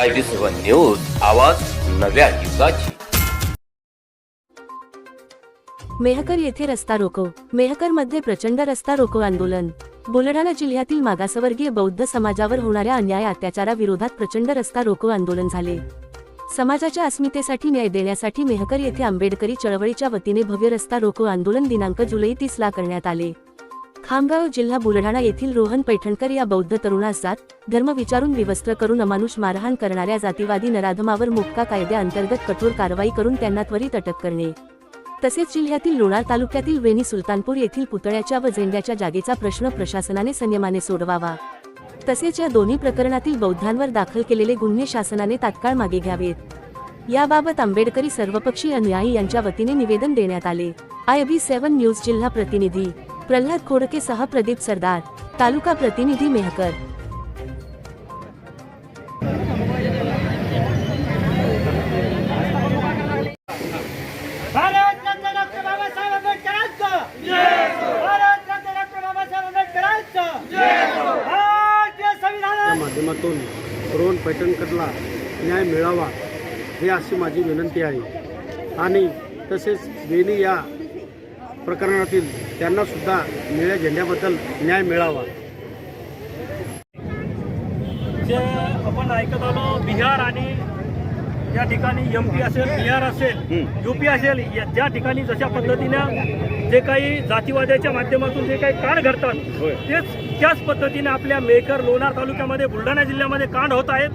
I T seven news आवाज नव्या युगाची. मेहकर येथे रस्ता रोको. मेहकरमध्ये प्रचंड रस्ता रोको आंदोलन. बुलढाणा जिल्ह्यातील मागासवर्गीय बौद्ध समाजावर होणाऱ्या अन्याय अत्याचाराविरोधात प्रचंड रस्ता रोको आंदोलन झाले. समाजाच्या अस्मितेसाठी न्याय देण्यासाठी मेहकर येथे आंबेडकरी चळवळीच्या वतीने भव्य रस्ता रोको आंदोलन दिनांक जुलै तीस ला करण्यात आले. खामगाव जिल्हा बुलढाणा येथील रोहन पैठणकर या बौद्ध तरुणासात धर्म विचारून विवस्त्र करून अमानुष मारहाण करणाऱ्या जातीवादी नराधमावर मुक्का कायद्याअंतर्गत कठोर कारवाई करून त्यांना त्वरित अटक करणे. तसेच जिल्ह्यातील लोणार तालुक्यातील वेणी सुलतानपूर येथील पुतळ्याच्या व झेंड्याच्या जागेचा प्रश्न प्रशासनाने संयमाने सोडवावा. तसेच या दोन्ही प्रकरणातील बौद्धांवर दाखल केलेले गुन्हे शासनाने तात्काळ मागे घ्यावेत. याबाबत आंबेडकरी सर्वपक्षीय अनुयायी यांच्या वतीने निवेदन देण्यात आले. आय बी सेव्हन न्यूज जिल्हा प्रतिनिधी प्रल्हाद खोडके सह प्रदीप सरदार तालुका प्रतिनिधी मेहकर. माध्यमातून रोहन पैठणकरला न्याय मिळावा ही अशी माझी विनंती आहे. आणि तसेच वेणी या प्रकरणातील त्यांना सुद्धा निळ्या झेंड्याबद्दल न्याय मिळावा. जे आपण ऐकत आलो बिहार आणि या ठिकाणी एम पी असेल बिहार असेल युपी असेल या- ज्या ठिकाणी जशा पद्धतीनं जे काही जातीवाद्याच्या माध्यमातून जे काही कांड घडतात तेच त्याच पद्धतीने आपल्या मेकर लोणार तालुक्यामध्ये बुलढाणा जिल्ह्यामध्ये कांड होत आहेत.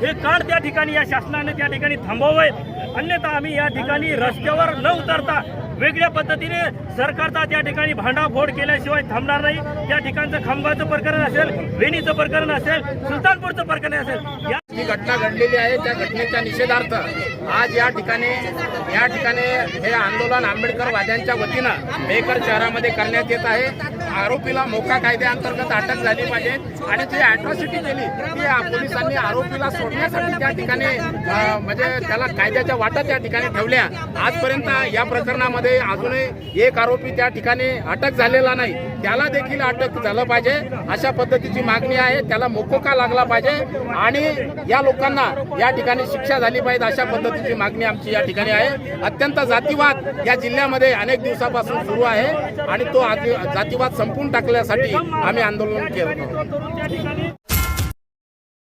हे. कांड त्या ठिकाणी या शासनाने त्या ठिकाणी थांबवावेत अन्यथा आम्ही या ठिकाणी रस्त्यावर न उतरता वेगळ्या पद्धतीने सरकारचा त्या ठिकाणी भांडाफोड केल्याशिवाय थांबणार नाही. त्या ठिकाणचं खामगावचं प्रकरण असेल वेणीचं प्रकरण असेल सुलतानपूरचं प्रकरण असेल या जी घटना घडलेली आहे त्या घटनेच्या निषेधार्थ. आज या ठिकाणी या ठिकाणी हे आंदोलन आंबेडकरवाद्यांच्या वतीनं मेकर शहरामध्ये करण्यात येत आहे. आरोपीला मोका कायद्याअंतर्गत अटक झाली पाहिजे आणि जी अॅट्रॉसिटी केली ती पोलिसांनी आरोपीला सोडण्यासाठी त्या ठिकाणी म्हणजे त्याला कायद्याच्या वाटा त्या ठिकाणी ठेवल्या. आजपर्यंत या प्रकरणामध्ये अजूनही एक आरोपी त्या ठिकाणी अटक झालेला नाही. त्याला देखील अटक झालं पाहिजे. अशा पद्धतीची मागणी आहे. त्याला मोकोका लागला पाहिजे? आणि या लोकांना या ठिकाणी शिक्षा झाली पाहिजे अशा पद्धतीची मागणी आमची या ठिकाणी आहे. अत्यंत जातीवाद या जिल्ह्यामध्ये अनेक दिवसापासून सुरू आहे आणि तो जातीवाद संपून टाकण्यासाठी आम्ही आंदोलन केलं.